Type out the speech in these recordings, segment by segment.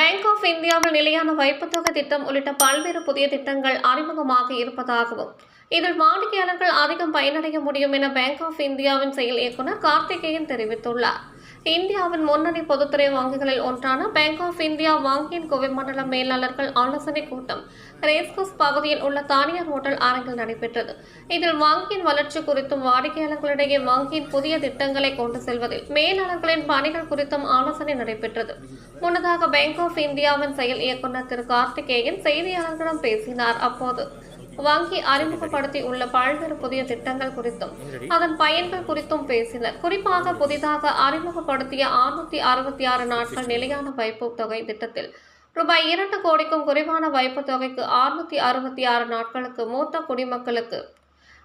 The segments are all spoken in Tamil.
பேங்க் ஆஃப் இந்தியாவில் நிலையான வைப்புத்தொகை திட்டம் உள்ளிட்ட பல்வேறு புதிய திட்டங்கள் அறிமுகமாக இருப்பதாகவும் இதில் வாடிக்கையாளர்கள் அதிகம் பயனடைய முடியும் என பேங்க் ஆஃப் இந்தியாவின் செயல் இயக்குனர் கார்த்திகேயன் தெரிவித்துள்ளார். இந்தியாவின் முன்னணி பொதுத்துறை வங்கிகளில் ஒன்றான பேங்க் ஆஃப் இந்தியா வங்கியின் கோவை மண்டல மேலாளர்கள் ஆலோசனை கூட்டம். ரேஸ்கோஸ் பகுதியில் உள்ள தானியார் ஹோட்டல் அரங்கில் நடைபெற்றது. இதில் வங்கியின் வளர்ச்சி குறித்தும் வாடிக்கையாளர்களிடையே வங்கியின் புதிய திட்டங்களை கொண்டு செல்வதில் மேலாளர்களின் பணிகள் குறித்தும் ஆலோசனை நடைபெற்றது. முன்னதாக பேங்க் ஆஃப் இந்தியாவின் செயல் இயக்குநர் திரு கார்த்திகேயன் செய்தியாளர்களிடம் பேசினார். அப்போது வங்கி அறிமுகப்படுத்தி உள்ள பல்வேறு புதிய திட்டங்கள் குறித்தும் அதன் பயன்கள் குறித்தும் பேசினர். குறிப்பாக புதிதாக அறிமுகப்படுத்திய அறுநூத்தி அறுபத்தி ஆறு நாட்கள் நிலையான வைப்பு தொகை திட்டத்தில் ரூபாய் இரண்டு கோடிக்கும் குறைவான வைப்பு தொகைக்கு அறுநூத்தி அறுபத்தி ஆறு நாட்களுக்கு மூத்த குடிமக்களுக்கு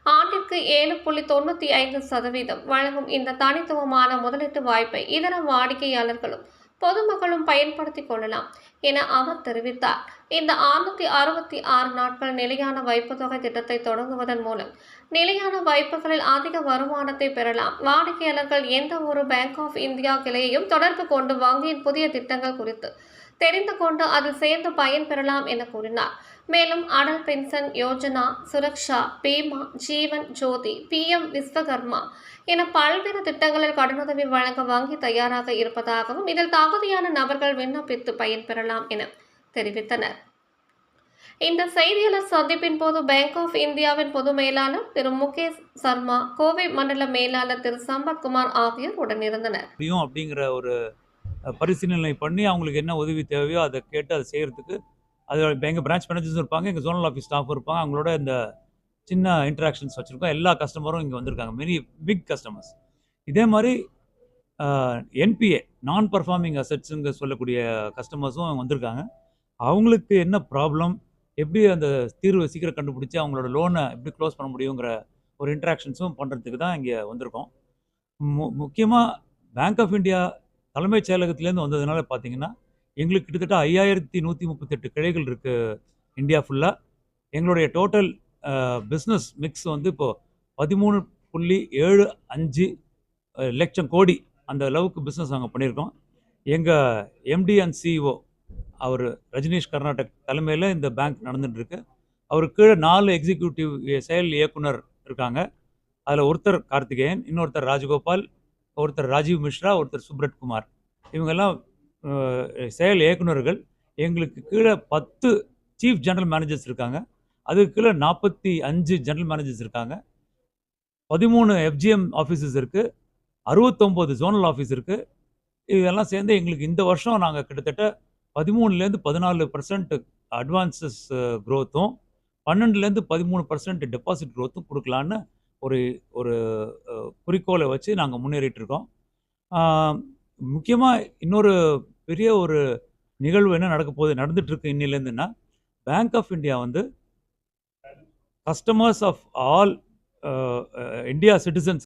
ஆண்டிற்கு ஏழு புள்ளி தொண்ணூற்றி ஐந்து சதவீதம் வழங்கும் இந்த தனித்துவமான முதலீட்டு வாய்ப்பை இதர வாடிக்கையாளர்களும் பொதுமக்களும் பயன்படுத்திக் கொள்ளலாம் என அவர் தெரிவித்தார். இந்த அறுநூத்தி அறுபத்தி ஆறு நாட்கள் நிலையான வைப்பு தொகை திட்டத்தை தொடங்குவதன் மூலம் நிலையான வைப்புகளில் அதிக வருமானத்தை பெறலாம். வாடிக்கையாளர்கள் எந்த ஒரு பேங்க் ஆஃப் இந்தியா கிளையையும் தொடர்பு கொண்டு வங்கியின் புதிய திட்டங்கள் குறித்து தெரிந்து கொண்டு அதில் சேர்ந்து பயன் பெறலாம் என கூறினார். மேலும் அடல் பென்ஷன் யோஜனா சுரக்ஷா பீமா ஜீவன் ஜோதி பிஎம் விஸ்வகர்மா என பல்வேறு திட்டங்களில் கடனுதவி வழங்க வங்கி தயாராக இருப்பதாகவும் இதில் தகுதியான நபர்கள் விண்ணப்பித்து பயன்பெறலாம் என தெரிவித்தனர். இந்த செய்தியாளர் சந்திப்பின் போது பேங்க் ஆஃப் இந்தியாவின் பொது மேலாளர் திரு முகேஷ் சர்மா கோவை மண்டல மேலாளர் திரு சம்பத்குமார் ஆகியோர் உடனிருந்தனர். அப்படிங்கிற ஒரு பரிசீலனை பண்ணி அவங்களுக்கு என்ன உதவி தேவையோ அதை கேட்டு அதை செய்கிறதுக்கு அது எங்கள் பிரான்ச் மேனேஜர்ஸ் இருப்பாங்க எங்கள் ஜோனல் ஆஃபீஸ் ஸ்டாஃப் இருப்பாங்க அவங்களோட இந்த சின்ன இன்ட்ராக்ஷன்ஸ் வச்சுருக்கோம். எல்லா கஸ்டமரும் இங்கே வந்திருக்காங்க. மெனி பிக் கஸ்டமர்ஸ் இதே மாதிரி என்பிஏ நான் பர்ஃபார்மிங் அசட்ஸுங்க சொல்லக்கூடிய கஸ்டமர்ஸும் வந்திருக்காங்க. அவங்களுக்கு என்ன ப்ராப்ளம் எப்படி அந்த தீர்வை சீக்கிரம் கண்டுபிடிச்சி அவங்களோட லோனை எப்படி க்ளோஸ் பண்ண முடியுங்கிற ஒரு இன்ட்ராக்ஷன்ஸும் பண்ணுறதுக்கு தான் இங்கே வந்திருக்கோம். மு முக்கியமாக பேங்க் ஆஃப் இந்தியா தலைமைச் செயலகத்திலேருந்து வந்ததுனால பார்த்தீங்கன்னா எங்களுக்கு கிட்டத்தட்ட ஐயாயிரத்தி நூற்றி முப்பத்தெட்டு கிளைகள் இருக்குது இந்தியா ஃபுல்லாக எங்களுடைய டோட்டல் பிஸ்னஸ் மிக்ஸ் வந்து இப்போது பதிமூணு புள்ளி ஏழு அஞ்சு லட்சம் கோடி அந்த அளவுக்கு பிஸ்னஸ் நாங்கள் பண்ணியிருக்கோம். எங்கள் எம்டி அண்ட் சிஇஓ அவர் ரஜினீஷ் கர்நாடக் தலைமையில் இந்த பேங்க் நடந்துட்டுருக்கு. அவருக்கு கீழே நாலு எக்ஸிக்யூட்டிவ் செயல் இயக்குனர் இருக்காங்க. அதில் ஒருத்தர் கார்த்திகேயன் இன்னொருத்தர் ராஜகோபால் ஒருத்தர் ராஜீவ் மிஸ்ரா ஒருத்தர் சுப்ரட் குமார். இவங்கெல்லாம் செயல் இயக்குனர்கள் எங்களுக்கு கீழே பத்து சீஃப் ஜெனரல் மேனேஜர்ஸ் இருக்காங்க. அதுக்கு கீழே நாற்பத்தி அஞ்சு ஜெனரல் மேனேஜர்ஸ் இருக்காங்க. பதிமூணு எஃப்ஜிஎம் ஆஃபீஸஸ் இருக்குது அறுபத்தொம்போது ஜோனல் ஆஃபீஸ் இருக்குது இதெல்லாம் சேர்ந்து எங்களுக்கு இந்த வருஷம் நாங்கள் கிட்டத்தட்ட பதிமூணுலேருந்து பதினாலு பர்சன்ட் அட்வான்சஸ் க்ரோத்தும் பன்னெண்டுலேருந்து பதிமூணு பர்சன்ட் டெபாசிட் க்ரோத்தும் கொடுக்கலான்னு ஒரு ஒரு குறிக்கோளை வச்சு நாங்கள் முன்னேறிட்டு இருக்கோம் முக்கியமாக இன்னொரு பெரிய ஒரு நிகழ்வு என்ன நடக்க போகுது நடந்துட்டுருக்கு இன்னிலேருந்துன்னா பேங்க் ஆஃப் இந்தியா வந்து customers of all India citizens